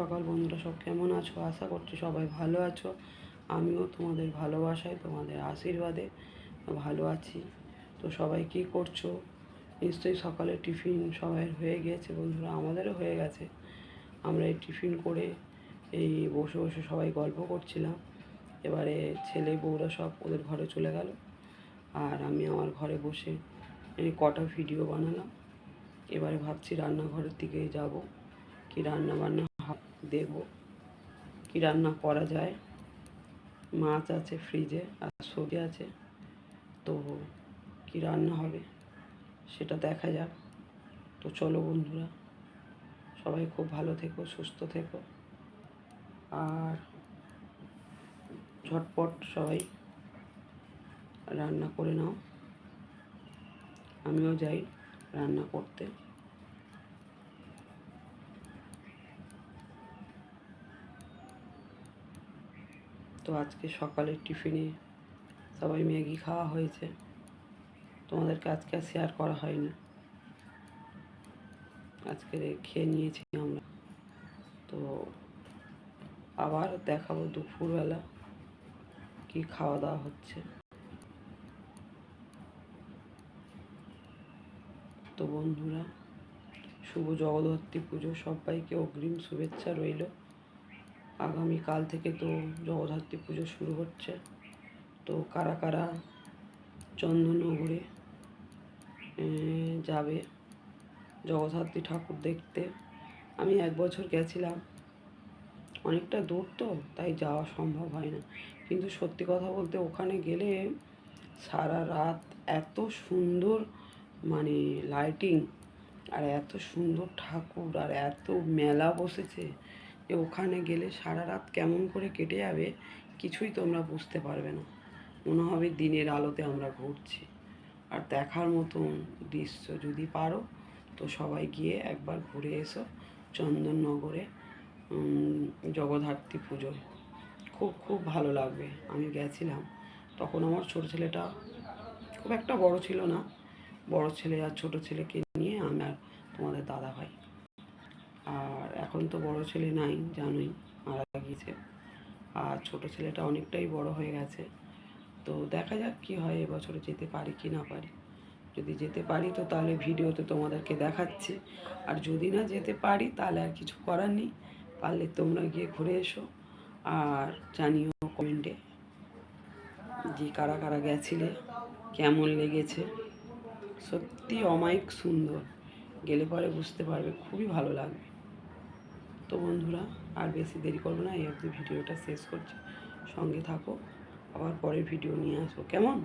সকাল বন্ধুরা, সব কেমন আছো? আশা করছি সবাই ভালো আছো। আমিও তোমাদের ভালোবাসায়, তোমাদের আশীর্বাদে ভালো আছি। তো সবাই কি করছ? নিশ্চয়ই সকালে টিফিন সবাই হয়ে গিয়েছে বন্ধুরা, আমাদেরও হয়ে গেছে। আমরা এই টিফিন করে এই বসে বসে সবাই গল্প করছিলাম। এবারে ছেলে বউরা সব ওদের ঘরে চলে গেল। আর আমি আমার ঘরে বসে কটা ভিডিও বানালাম। এবারে ভাবছি রান্নাঘরের দিকে যাব। কি রান্না বান্না হয় দেখব কি রান্না করা যায়? মাছ আছে ফ্রিজে আর সবজি আছে। তো কি রান্না হবে সেটা দেখা যাক। তো চলো বন্ধুরা, সবাই খুব ভালো থেকো, সুস্থ থেকো। আর ঝটপট সবাই রান্না করে নাও। আমিও যাই রান্না করতে। তো আজকে সকালের টিফিনে সবাই ম্যাগি খাওয়া হয়েছে। তোমাদেরকে আজকে আর শেয়ার করা হয়নি। আজকে খেয়ে নিয়েছি আমরা। তো আবার দেখাবো দুপুরবেলা কি খাওয়া দাওয়া হচ্ছে। তো বন্ধুরা, শুভ জগদ্ধাত্রী পুজো। সবাইকে অগ্রিম শুভেচ্ছা রইল। আগামীকাল থেকে তো জগদ্ধাত্রী পুজো শুরু হচ্ছে। তো কারা কারা চন্দননগরে যাবে জগদ্ধাত্রী ঠাকুর দেখতে? আমি এক বছর গেছিলাম। অনেকটা দূর তো, তাই যাওয়া সম্ভব হয় না। কিন্তু সত্যি কথা বলতে ওখানে গেলে সারা রাত এত সুন্দর মানে লাইটিং আর এত সুন্দর ঠাকুর, আর এত মেলা বসেছে। যে ওখানে গেলে সারা রাত কেমন করে কেটে যাবে কিছুই তোমরা বুঝতে পারবে না। মনে হবে দিনের আলোতে আমরা ঘুরছি। আর দেখার মতন দৃশ্য যদি পারো, তো সবাই গিয়ে একবার ঘুরে এসো চন্দননগরে জগদ্ধাত্রী পুজোয় খুব খুব ভালো লাগবে। আমি গেছিলাম। তখন আমার ছোটো ছেলেটা খুব একটা বড় ছিল না। বড় ছেলে আর ছোট ছেলেকে নিয়ে আমি আর তোমাদের দাদা ভাই আর এখন তো বড় ছেলে নাই, জানোই, মারা গিয়েছে। আর ছোট ছেলেটা অনেকটাই বড় হয়ে গেছে। তো দেখা যাক কি হয়, এবছরে যেতে পারি কি না পারি। যদি যেতে পারি তো তাহলে ভিডিওতে তোমাদেরকে দেখাচ্ছি। আর যদি না যেতে পারি তাহলে আর কিছু করার নেই। পারলে তোমরা গিয়ে ঘুরে এসো আর জানিও কমেন্টে যে কারা কারা গেছিলে, কেমন লেগেছে। সত্যি অমায়িক সুন্দর। গেলে পরে বুঝতে পারবে, খুবই ভালো লাগবে। তো বন্ধুরা, আর বেশি দেরি করব না, এই অবধি ভিডিওটা শেষ করছি। সঙ্গে থাকো, আবার পরের ভিডিও নিয়ে আসব। কেমন?